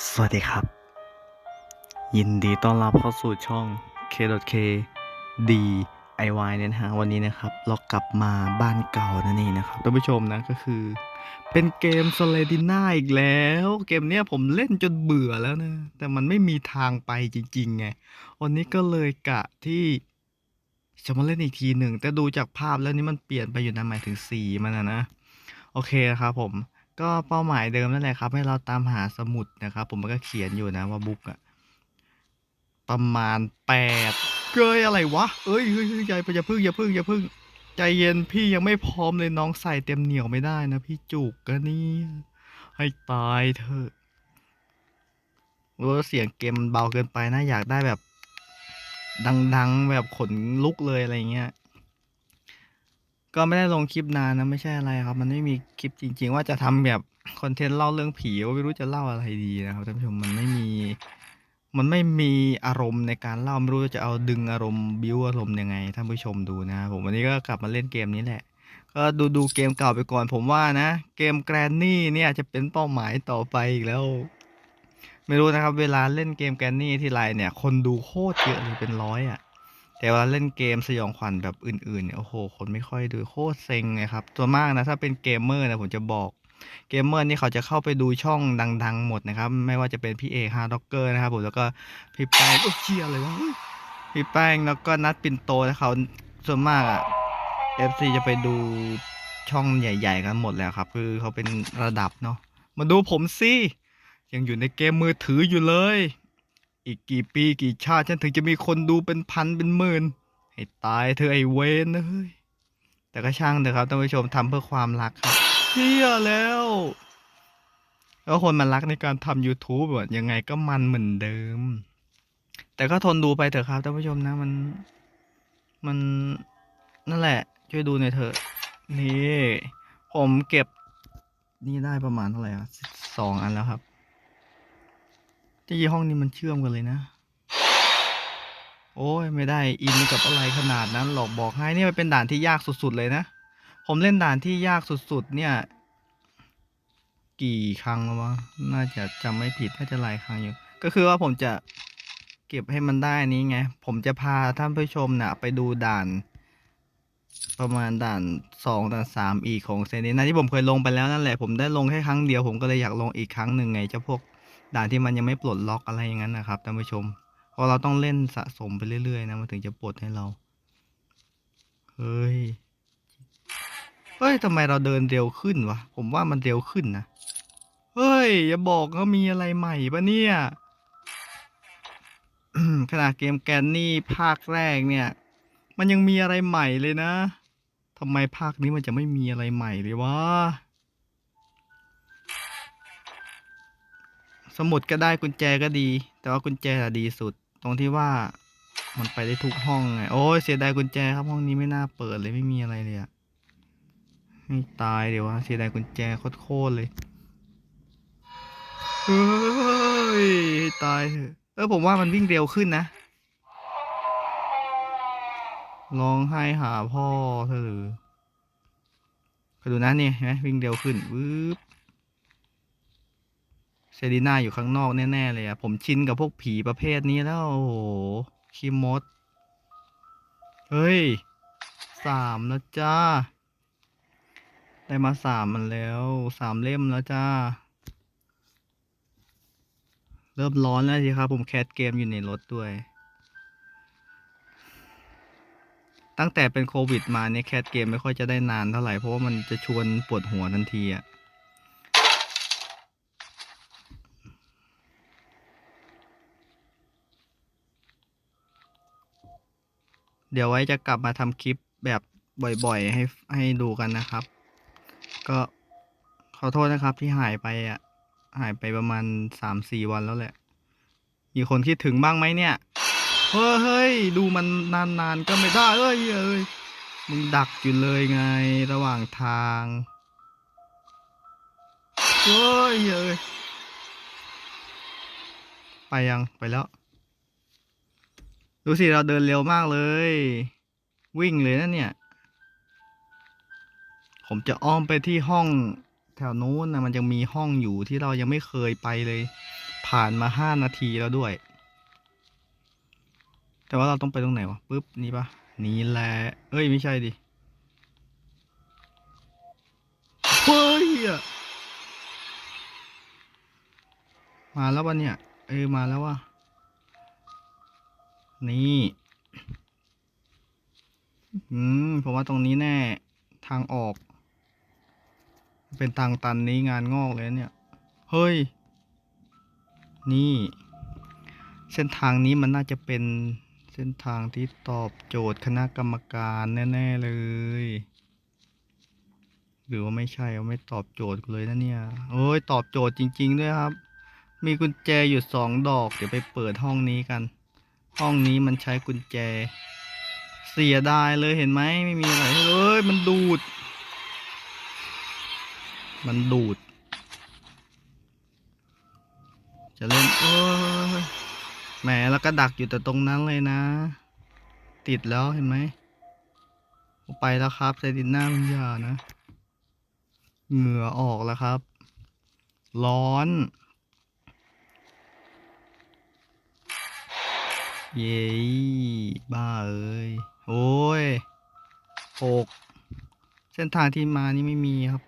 สวัสดีครับ ยินดีต้อนรับเข้าสู่ช่อง K.K DIY เนี่ยนะฮะวันนี้นะครับเรากลับมาบ้านเก่านั่นเองนะครับท่านผู้ชมนะก็คือ เป็นเกม s l a d i n a อีกแล้ว เกมเนี้ยผมเล่นจนเบื่อแล้วนะแต่มันไม่มีทางไปจริงๆไงวันนี้ก็เลยกะที่จะมาเล่นอีกทีหนึ่ง แต่ดูจากภาพแล้วนี่มันเปลี่ยนไปอยู่นะหมายถึงสีมันนะนะ โอเคครับผม ก็เป้าหมายเดิมนั่นแหละครับ ให้เราตามหาสมุดนะครับ ผมมันก็เขียนอยู่นะว่าบุ๊กอะประมาณแปดเกยอะไรวะ เอ้ยเฮ้ยเฮ้ยอย่าอย่าพึ่งอย่าพึ่งอย่าพึ่งใจเย็นพี่ยังไม่พร้อมเลยน้องใส่เต็มเหนียวไม่ได้นะพี่จุกก็นี่ให้ตายเถอะรู้ว่าเสียงเกมมันเบาเกินไปนะอยากได้แบบ ดัง ๆ แบบขนลุกเลยอะไรเงี้ย ก็ไม่ได้ลงคลิปนานนะไม่ใช่อะไรครับ มันไม่มีคลิปจริง ๆ ว่าจะทำแบบคอนเทนต์เล่าเรื่องผีว่าไม่รู้จะเล่าอะไรดีนะครับท่านผู้ชมมันไม่มี มันไม่มีอารมณ์ในการเล่าไม่รู้จะเอาดึงอารมณ์บิวอารมณ์ยังไงท่านผู้ชมดูนะครับผมวันนี้ก็กลับมาเล่นเกมนี้แหละ ก็ดูดูเกมเก่าไปก่อน ผมว่านะ เกมแกรนนี่เนี่ยจะเป็นเป้าหมายต่อไปอีกแล้ว ไม่รู้นะครับ เวลาเล่นเกมแกรนนี่ที่ไรเนี่ย คนดูโคตรเยอะเลยเป็นร้อยอะ แต่เวลาเล่นเกมสยองขวัญแบบอื่นๆเนี่ยโอ้โหคนไม่ค่อยดูโคตรเซ็งไงครับตัวมากนะถ้าเป็นเกมเมอร์นะผมจะบอกเกมเมอร์นี่เขาจะเข้าไปดูช่องดัง ๆ หมดนะครับ ไม่ว่าจะเป็นพี่เอกฮาร์ด็อกเกอร์นะครับผมแล้วก็พี่แป้งโอ้ยเชี่ยอะไรวะพี่แป้งแล้วก็นัดปินโตนะเขาส่วนมากอะ่ะ FC จะไปดูช่องใหญ่ ๆ กันหมดแล้วครับ คือเขาเป็นระดับเนาะมาดูผมสิยังอยู่ในเกมมือถืออยู่เลย อีกกี่ปีกี่ชาติฉันถึงจะมีคนดูเป็นพันเป็นหมื่นให้ตายเธอไอเวนเอ้ยแต่ก็ช่างเถอะครับท่านผู้ชมทำเพื่อความรักครับเฮียแล้วแล้วคนมันรักในการทำ YouTube แบบยังไงก็มันเหมือนเดิม แต่ก็ทนดูไปเถอะครับท่านผู้ชมนะมัน มันนั่นแหละ ช่วยดูหน่อยเถอะ นี่ ผมเก็บนี่ได้ประมาณเท่าไหร่อะสองอันแล้วครับ ที่ห้องนี้มันเชื่อมกันเลยนะ โอ้ยไม่ได้อินกับอะไรขนาดนั้นหรอกบอกให้นี่มันเป็นด่านที่ยากสุดๆเลยนะ ผมเล่นด่านที่ยากสุดๆเนี่ย กี่ครั้งแล้ววะน่าจะจำไม่ผิดน่าจะหลายครั้งอยู่ ก็คือว่าผมจะเก็บให้มันได้นี้ไง ผมจะพาท่านผู้ชมนะ่ะ ไปดูด่าน ประมาณด่านสองด่านสามอีกของเซนนี้นะที่ผมเคยลงไปแล้วนั่นแหละผมได้ลงแค่ครั้งเดียวผมก็เลยอยากลงอีกครั้งหนึ่งไงเจ้าพวก ด่านที่มันยังไม่ปลดล็อกอะไรอย่างนั้นนะครับท่านผู้ชมเพราะเราต้องเล่นสะสมไปเรื่อยๆนะมันถึงจะปลดให้เราเฮ้ยเฮ้ยทำไมเราเดินเร็วขึ้นวะผมว่ามันเร็วขึ้นนะเฮ้ยอย่าบอกว่ามีอะไรใหม่ปะเนี่ยขนาดเกมแกนนี่ภาคแรกเนี่ย มันยังมีอะไรใหม่เลยนะทำไมภาคนี้มันจะไม่มีอะไรใหม่เลยวะ สมุดก็ได้กุญแจก็ดี แต่ว่ากุญแจอะดีสุด ตรงที่ว่ามันไปได้ทุกห้องไง โอ้ยเสียดายกุญแจครับห้องนี้ไม่น่าเปิดเลยไม่มีอะไรเลยอะให้ตายเดี๋ยวว่าเสียดายกุญแจโคตรเลยเฮ้ยตายเถอะเออผมว่ามันวิ่งเร็วขึ้นนะร้องไห้หาพ่อเธอหรือดูนะนี่เห็นไหมวิ่งเร็วขึ้นวืบ ซรีน่าอยู่ข้างนอกแน่ๆเลยอะผมชินกับพวกผีประเภทนี้แล้ว โอ้โหคิมมด เฮ้ยสามแล้วจ้า ได้มาสามมันแล้วสามเล่มแล้วจ้า เริ่มร้อนแล้วสิครับ ผมแคสเกมอยู่ในรถด้วย ตั้งแต่เป็นโควิดมาเนี่ยแคสเกมไม่ค่อยจะได้นานเท่าไหร่ เพราะว่ามันจะชวนปวดหัวทันทีอะ เดี๋ยวไว้จะกลับมาทำคลิปแบบบ่อยๆ ให้ให้ดูกันนะครับ ก็ขอโทษนะครับที่หายไปอะ หายไปประมาณสามสี่วันแล้วแหละ มีคนคิดถึงบ้างไหมเนี่ย เฮ้ยเฮ้ยดูมันนานๆก็ไม่ได้เอ้ยเอ้ยมึงดักอยู่เลยไงระหว่างทางเฮ้ยเอ้ยไปยังไปแล้ว ดูสิเราเดินเร็วมากเลย วิ่งเลยนะเนี่ย ผมจะอ้อมไปที่ห้องแถวนู้นนะมันยังมีห้องอยู่ที่เรายังไม่เคยไปเลย ผ่านมาห้านาทีแล้วด้วย แต่ว่าเราต้องไปตรงไหนวะปุ๊บนี่ปะนี่แหละเอ้ยไม่ใช่ดิเฮ้ยอมาแล้ววะเนี่ย เออมาแล้ววะ นี่ อืม ผมว่าตรงนี้แน่ ทางออก เป็นทางตันนี้งานงอกเลยเนี่ย เฮ้ย นี่ เส้นทางนี้มันน่าจะเป็นเส้นทางที่ตอบโจทย์คณะกรรมการแน่ ๆ เลย หรือว่าไม่ใช่ว่าไม่ตอบโจทย์กูเลยนะเนี่ย โอ้ย ตอบโจทย์จริง ๆ ด้วยครับ มีกุญแจอยู่สองดอก เดี๋ยวไปเปิดห้องนี้กัน ห้องนี้มันใช้กุญแจ เสียดายเลยเห็นไหมไม่มีอะไรเอ้ยมันดูด มันดูด จะเล่นเอ้ยแหมแล้วก็ดักอยู่แต่ตรงนั้นเลยนะ ติดแล้วเห็นไหมไปแล้วครับไซดินหน้ามันอยานะ เหงื่อออกแล้วครับ ร้อน เย้บ้าเอ้ยโอ้ยหกเส้นทางที่มานี่ไม่มีครับ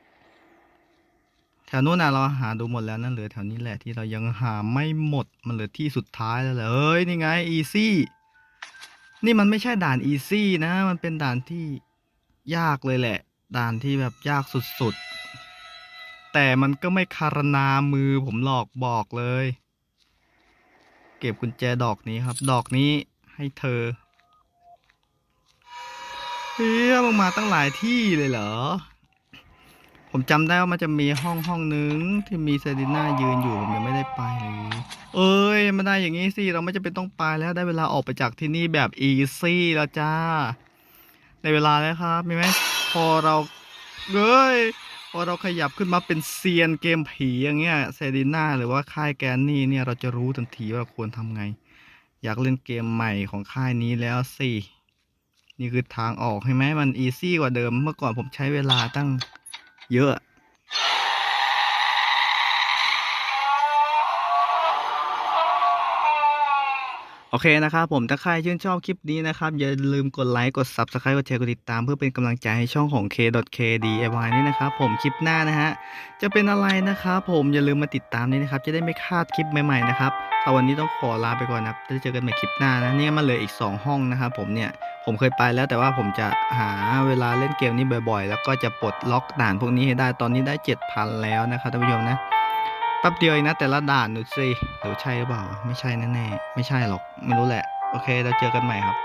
แถวนู้นน่ะเราหาดูหมดแล้วนั่นเหลือแถวนี้แหละที่เรายังหาไม่หมดมันเหลือที่สุดท้ายแล้วแหละเอ้ยนี่ไงอีซี่นี่มันไม่ใช่ด่านอีซี่นะ มันเป็นด่านที่ยากเลยแหละ ด่านที่แบบยากสุดๆ แต่มันก็ไม่คารนามือผมหลอกบอกเลย ก็บกุญแจดอกนี้ครับ ดอกนี้ให้เธอเฮ้ยมึงมาตั้งหลายที่เลยเหรอ ผมจำได้ว่ามันจะมีห้องห้องนึงที่มีเซรีน่ายืนอยู่ผมยังไม่ได้ไปเลย เอ้ยมันได้อย่างงี้สิเราไม่จำเป็นต้องไปแล้วได้เวลาออกไปจากที่นี่แบบอีซี่แล้วจ้า ในเวลาแล้วครับ มีไหมพอเราเอ้ย พอเราขยับขึ้นมาเป็นเซียนเกมผีอย่างเงี้ยเซรีน่าหรือว่าค่ายแกนนี่เนี่ยเราจะรู้ทันทีว่าควรทำไง อยากเล่นเกมใหม่ของค่ายนี้แล้วสินี่คือทางออกใช่ไหมมันอีซี่กว่าเดิมเมื่อก่อนผมใช้เวลาตั้งเยอะ โอเคนะครับผมถ้าใครชื่นชอบคลิปนี้นะครับ อย่าลืมกดไลค์กด Subscribe กดแชร์กดติดตามเพื่อเป็นกำลังใจให้ช่องของ K.KDIY นี่นะครับผมคลิปหน้านะฮะ จะเป็นอะไรนะครับผมอย่าลืมมาติดตามนี่นะครับ จะได้ไม่พลาดคลิปใหม่ๆนะครับสำหรับวันนี้ต้องขอลาไปก่อนนะครับจะเจอกันใหม่คลิปหน้านะนี่มันเหลืออีก 2 ห้องนะครับผมเนี่ยผมเคยไปแล้วแต่ว่าผมจะหาเวลาเล่นเกมนี้บ่อยๆ แล้วก็จะปลดล็อกด่านพวกนี้ให้ได้ตอนนี้ได้ 7,000 แล้วนะครับท่านผู้ชมนะ ป๊บเดียวเองนะแต่ละด่านดูสิหรือใช่หรือเปล่า ไม่ใช่แน่ๆไม่ใช่หรอก ไม่รู้แหละ โอเค เราเจอกันใหม่ครับ